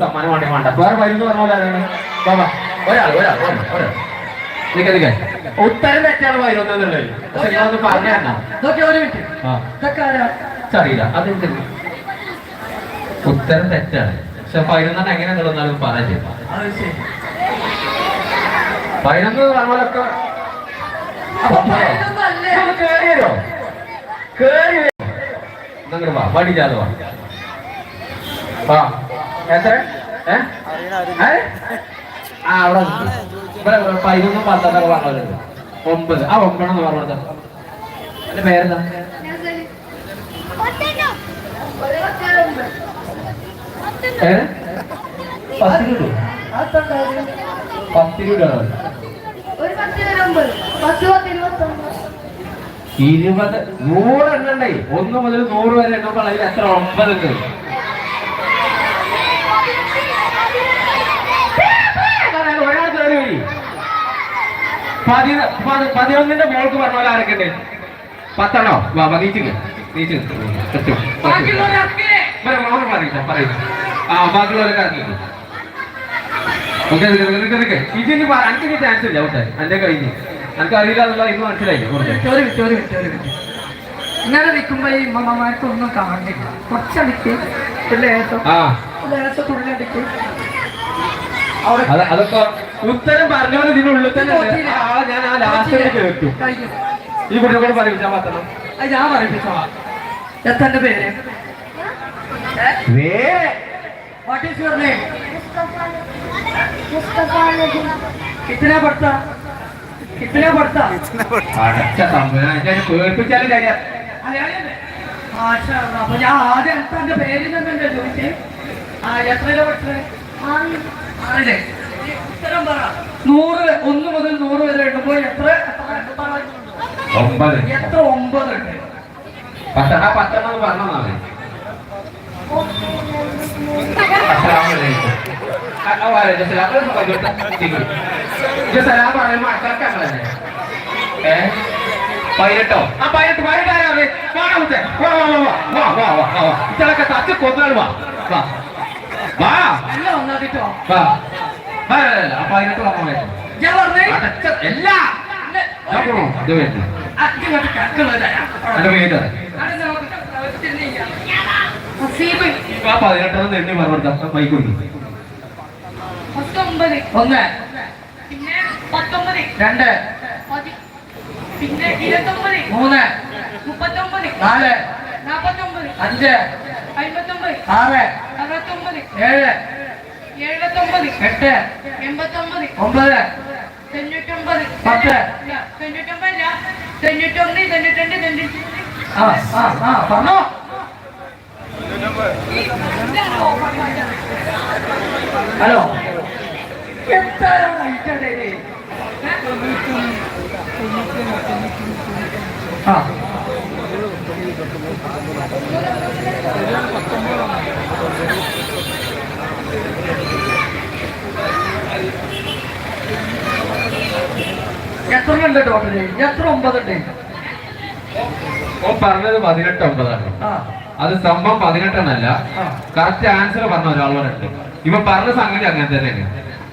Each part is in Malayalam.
സമ്മാനം വേണ്ടി വേണ്ട. വേറെ വരുന്നു പറഞ്ഞ പോലെ ഒരാൾ ഒരാൾ ഒരാൾ ഉത്തരം തെറ്റാണ് വരുന്നത് അറിയില്ല അതെന്ത്? ഉത്തരം തെറ്റാണ്. പക്ഷെ പതിനൊന്നാണ് എങ്ങനെ നിങ്ങളൊന്നാലും പറയാൻ ചെയ്യും. പതിനൊന്ന് പറഞ്ഞാലൊക്കെ കേറിയോ കേറി നിങ്ങളുടെ വാ വടിജാതെ വാ. വാ. എത്ര? ആ അവിടെ പതിനൊന്ന് പന്ത്രണ്ടൊക്കെ പറഞ്ഞത് ഒമ്പത്. ആ ഒമ്പതെന്ന് പറഞ്ഞത് എന്റെ പേരെന്താ? പത്ത് രൂപ പത്ത് രൂപ ഇരുപത് നൂറ് എണ്ണണ്ടേ? ഒന്ന് മുതൽ നൂറ് വരെ എണ്ണുമ്പോൾ അതിൽ എത്ര? ഒമ്പതുണ്ട്. പതി പതിനൊന്നിന്റെ മോൾക്ക് പറഞ്ഞ ആരൊക്കെ ഉണ്ട് പത്തെണ്ണോ? വാ നീച്ചിങ് നീച്ചിങ് പറയില്ല ഇതിന് അഞ്ചിന് ചാൻസ് ഇല്ല അവിടെ അന്റെ കഴിഞ്ഞു. എനിക്കറിയില്ല എന്നുള്ള ഇന്ന് മനസ്സിലായില്ലേ? ഇങ്ങനെ നിൽക്കുമ്പോ ഈ ഉമ്മമാർക്കൊന്നും കാണില്ല കുറച്ചടിക്ക് തുള്ളിയടിക്ക് അതൊക്കെ ഉത്തരം പറഞ്ഞോണ്ട് ഇതിനുള്ളിൽ തന്നെ ഈ കുട്ടിയോട് പറയിപ്പിച്ചാൽ ഞാൻ പറയിപ്പിച്ചോളാം പേര്? What is your name Mustafa പഠിത്ത അടച്ച തമ്പുരാൻ എന്നെ പേടിപ്പിച്ചാലും കാര്യം. അപ്പൊ ഞാൻ ആദ്യം എത്തന്റെ പേര് തന്നെ ചോദിച്ചേ? ആ എത്രയിലാ ആമീൻ ആണല്ലേ ഉത്തരം പറ. നൂറ് ഒന്ന് മുതൽ നൂറ് വരെ എണ്ണുമ്പോൾ എത്ര? എത്ര ഒമ്പത്. എത്ര ഒമ്പത് ഉണ്ട്? പത്തെണ്ണ പത്തെണ്ണം എന്ന് പറഞ്ഞാൽ സലാം പറയുമ്പോ അക്കറക്കല്ലേ ഏ പതിനെട്ടോ. ആ പൈലറ്റ് പൈലറ്റ് ആരാണ് വാ മുത്തേ. വാ വാ വാ വാ വാ വാ വാ വാ ഇതൊക്കെ തച്ച് കൊന്നാൾ വാ വാ വാ എല്ലാം ഒന്നാക്കിട്ടോ വാ ആ, അല്ല, അല്ല, ആ പതിനെട്ട് പറഞ്ഞ ഞാൻ പറഞ്ഞേ അടച്ച എല്ലാ ഞാൻ പോണോ അച്ഛനോട്ട് കിടക്കുന്നതാ എന്റെ പേര് അത് ആ പതിനെട്ടെണ്ണം ഒന്ന്. പത്തൊമ്പത് രണ്ട്. പിന്നെ ഇരുപത്തൊമ്പത്. മൂന്ന്. മുപ്പത്തൊമ്പത്. നാല്. നാപ്പത്തൊമ്പത്. അഞ്ച്. അമ്പത്തൊമ്പത്. ആറ്. അറുപത്തൊമ്പത്. ഏഴ്. എഴുപത്തൊമ്പത്. എട്ട്. എൺപത്തൊമ്പത്. ഒമ്പത്. തൊണ്ണൂറ്റൊമ്പത്. പത്ത്. തൊണ്ണൂറ്റൊമ്പതില്ല. തൊണ്ണൂറ്റൊന്ന് തൊണ്ണൂറ്റണ്ട് തൊണ്ണൂറ്റി ആ ആ ആ പറഞ്ഞോ. ഹലോ. ഹൈറ്റ് ആ. എത്ര ഉണ്ട് ടോട്ടൽ എത്ര ഒമ്പതുണ്ട് ഓൻ പറഞ്ഞത് പതിനെട്ട് ഒമ്പതാണ്. അത് സംഭവം പതിനെട്ടെണ്ണല്ല ആ. കറക്റ്റ് ആൻസർ പറഞ്ഞ ഒരാളുണ്ട് ഇവ പറഞ്ഞ സംഗതി അങ്ങനെ തന്നെയാണ്.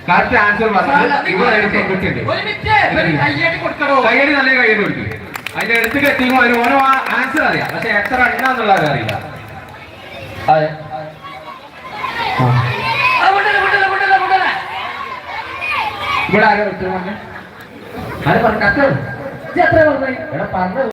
കറക്റ്റ് ആൻസർ പറഞ്ഞത് ഇവിടെ ഒരു പെൺകുട്ടിയുണ്ട് കയ്യടി നല്ല കയ്യടി കൊടുക്കും. അതിന്റെ അടുത്തേക്ക് എത്തിക്കുമ്പോൾ അതിന് ഓരോ ആൻസർ അറിയാം. പക്ഷെ എത്ര എണ്ണാന്നുള്ള അറിയില്ല. അതെ. ഇവിടെ ആരോ കത്ത്? എത്ര പറഞ്ഞു?